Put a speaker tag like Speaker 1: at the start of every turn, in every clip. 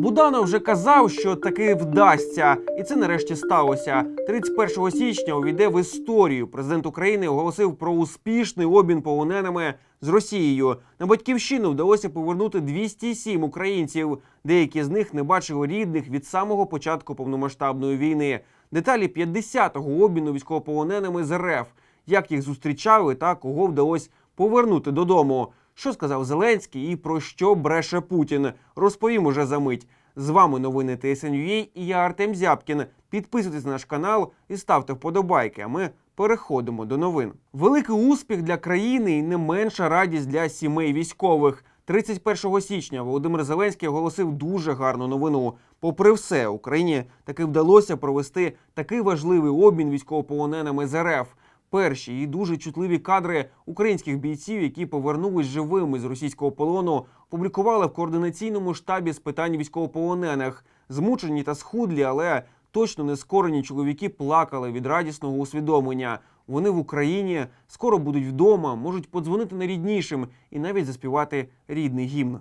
Speaker 1: Буданов вже казав, що таки вдасться, і це нарешті сталося. 31 січня увійде в історію. Президент України оголосив про успішний обмін полоненими з Росією. На батьківщину вдалося повернути 207 українців. Деякі з них не бачили рідних від самого початку повномасштабної війни. Деталі 50-го обміну військовополоненими з РФ. Як їх зустрічали та кого вдалося повернути додому. Що сказав Зеленський і про що бреше Путін? Розповім уже за мить. З вами новини ТСНЮА і я Артем Зябкін. Підписуйтесь на наш канал і ставте вподобайки. А ми переходимо до новин. Великий успіх для країни і не менша радість для сімей військових. 31 січня Володимир Зеленський оголосив дуже гарну новину. Попри все, Україні таки вдалося провести такий важливий обмін військовополоненими з РФ. Перші і дуже чутливі кадри українських бійців, які повернулись живими з російського полону, публікували в координаційному штабі з питань військовополонених. Змучені та схудлі, але точно не скорені чоловіки плакали від радісного усвідомлення. Вони в Україні скоро будуть вдома, можуть подзвонити найріднішим і навіть заспівати рідний гімн.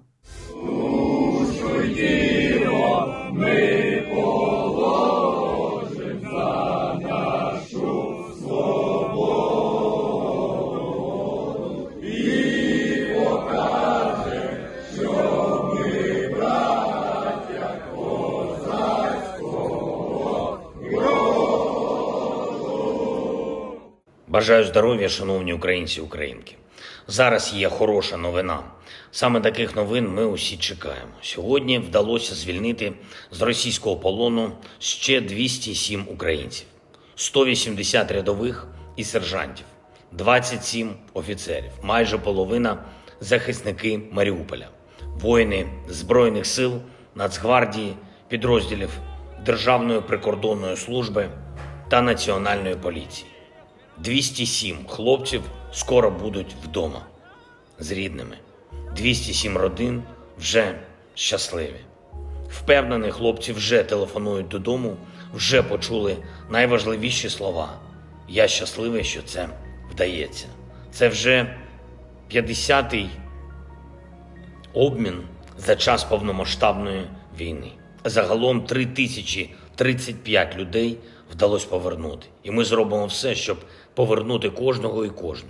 Speaker 2: Бажаю здоров'я, шановні українці і українки. Зараз є хороша новина. Саме таких новин ми усі чекаємо. Сьогодні вдалося звільнити з російського полону ще 207 українців, 180 рядових і сержантів, 27 офіцерів, майже половина захисники Маріуполя, воїни Збройних сил, Нацгвардії, підрозділів Державної прикордонної служби та Національної поліції. 207 хлопців скоро будуть вдома з рідними. 207 родин вже щасливі. Впевнений, хлопці вже телефонують додому, вже почули найважливіші слова. Я щасливий, що це вдається. Це вже 50-й обмін за час повномасштабної війни. Загалом 3035 людей вдалося повернути. І ми зробимо все, щоб повернути кожного і кожну.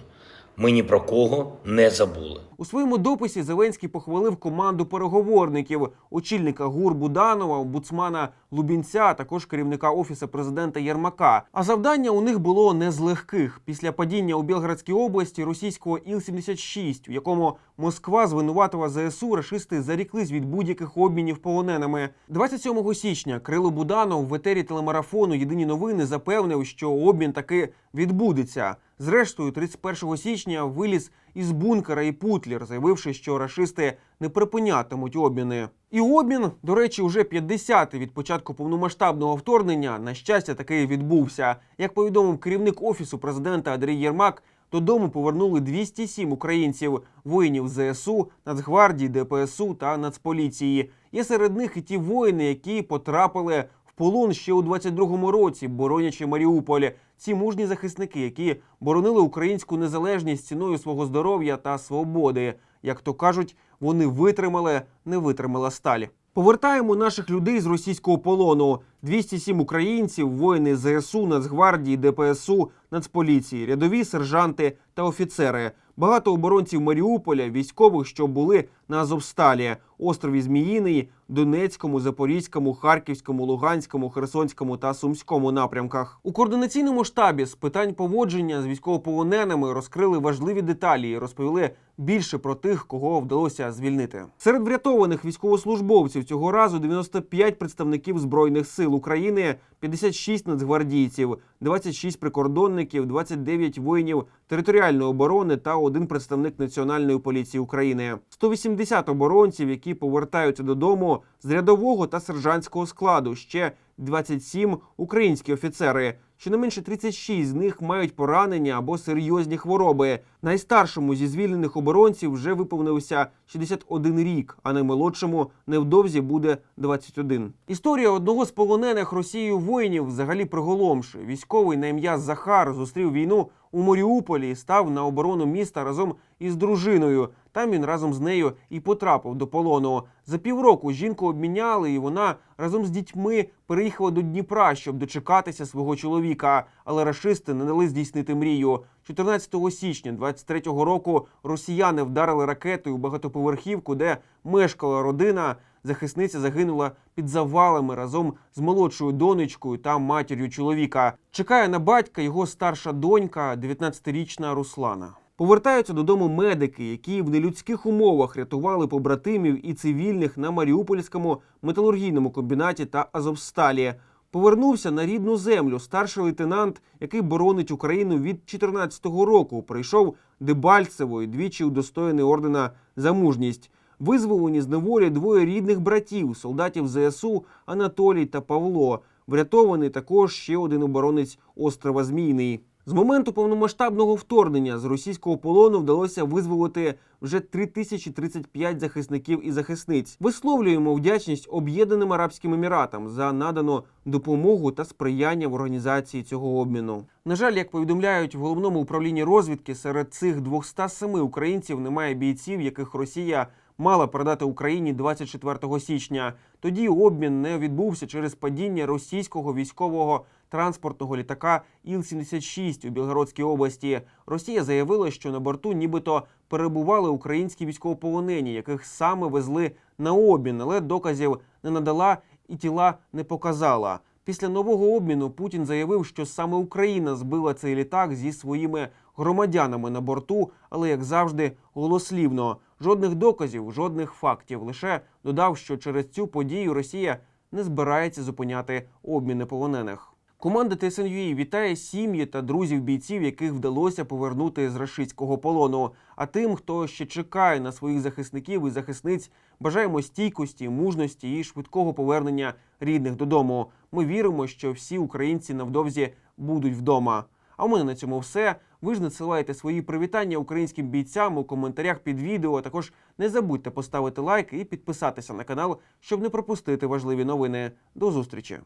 Speaker 2: Ми ні про кого не забули.
Speaker 1: У своєму дописі Зеленський похвалив команду переговорників, очільника ГУР Буданова, омбудсмана Лубінця, також керівника офісу президента Єрмака. А завдання у них було не з легких. Після падіння у Білградській області російського Іл-76, у якому Москва звинуватила ЗСУ, рашисти заріклись від будь-яких обмінів полоненими. 27 січня Крило Буданов в етері телемарафону Єдині новини запевнив, що обмін таки відбудеться. Зрештою, 31 січня виліз із бункера і Путлер, заявивши, що рашисти не припинятимуть обміни. І обмін, до речі, уже 50-й від початку повномасштабного вторгнення, на щастя, таки відбувся. Як повідомив керівник офісу президента Андрій Єрмак, додому повернули 207 українців, воїнів ЗСУ, Нацгвардії, ДПСУ та Нацполіції. Є серед них і ті воїни, які потрапили в полон ще у 22-му році, боронячи Маріуполь. Ці мужні захисники, які боронили українську незалежність ціною свого здоров'я та свободи. Як то кажуть, вони витримали, не витримала сталь. Повертаємо наших людей з російського полону. 207 українців, воїни ЗСУ, Нацгвардії, ДПСУ, Нацполіції, рядові сержанти та офіцери. Багато оборонців Маріуполя, військових, що були на Азовсталі, острові Зміїний, Донецькому, Запорізькому, Харківському, Луганському, Херсонському та Сумському напрямках. У координаційному штабі з питань поводження з військовополоненими розкрили важливі деталі і розповіли більше про тих, кого вдалося звільнити. Серед врятованих військовослужбовців цього разу 95 представників збройних сил України, 56 нацгвардійців, 26 прикордонників, 29 воїнів територіальної оборони та один представник Національної поліції України, 180 оборонців, які повертаються додому з рядового та сержантського складу. Ще 27 українські офіцери. Щонайменше 36 з них мають поранення або серйозні хвороби. Найстаршому зі звільнених оборонців вже виповнився 61 рік, а наймолодшому невдовзі буде 21. Історія одного з полонених Росією воїнів взагалі приголомшує. Військовий на ім'я Захар зустрів війну у Маріуполі і став на оборону міста разом із дружиною. Та Там він разом з нею і потрапив до полону. За півроку жінку обміняли, і вона разом з дітьми переїхала до Дніпра, щоб дочекатися свого чоловіка. Але рашисти не дали здійснити мрію. 14 січня 23-го року росіяни вдарили ракетою багатоповерхівку, де мешкала родина. Захисниця загинула під завалами разом з молодшою донечкою та матір'ю чоловіка. Чекає на батька його старша донька, 19-річна Руслана. Повертаються додому медики, які в нелюдських умовах рятували побратимів і цивільних на Маріупольському металургійному комбінаті та Азовсталі. Повернувся на рідну землю старший лейтенант, який боронить Україну від 14-го року. Прийшов Дебальцево і двічі удостоєний ордена за мужність. Визволені з неволі двоє рідних братів, солдатів ЗСУ Анатолій та Павло. Врятований також ще один оборонець острова Змійний. З моменту повномасштабного вторгнення з російського полону вдалося визволити вже 3035 захисників і захисниць. Висловлюємо вдячність Об'єднаним Арабським Еміратам за надану допомогу та сприяння в організації цього обміну. На жаль, як повідомляють в головному управлінні розвідки, серед цих 207 українців немає бійців, яких Росія мала передати Україні 24 січня. Тоді обмін не відбувся через падіння російського військового транспортного літака Іл-76 у Білгородській області. Росія заявила, що на борту нібито перебували українські військовополонені, яких саме везли на обмін, але доказів не надала і тіла не показала. Після нового обміну Путін заявив, що саме Україна збила цей літак зі своїми громадянами на борту, але як завжди, голослівно. Жодних доказів, жодних фактів. Лише додав, що через цю подію Росія не збирається зупиняти обміни полонених. Команда ТСНЮІ вітає сім'ї та друзів бійців, яких вдалося повернути з рашистського полону. А тим, хто ще чекає на своїх захисників і захисниць, бажаємо стійкості, мужності і швидкого повернення рідних додому. Ми віримо, що всі українці невдовзі будуть вдома. А у мене на цьому все. Ви ж надсилаєте свої привітання українським бійцям у коментарях під відео. Також не забудьте поставити лайк і підписатися на канал, щоб не пропустити важливі новини. До зустрічі!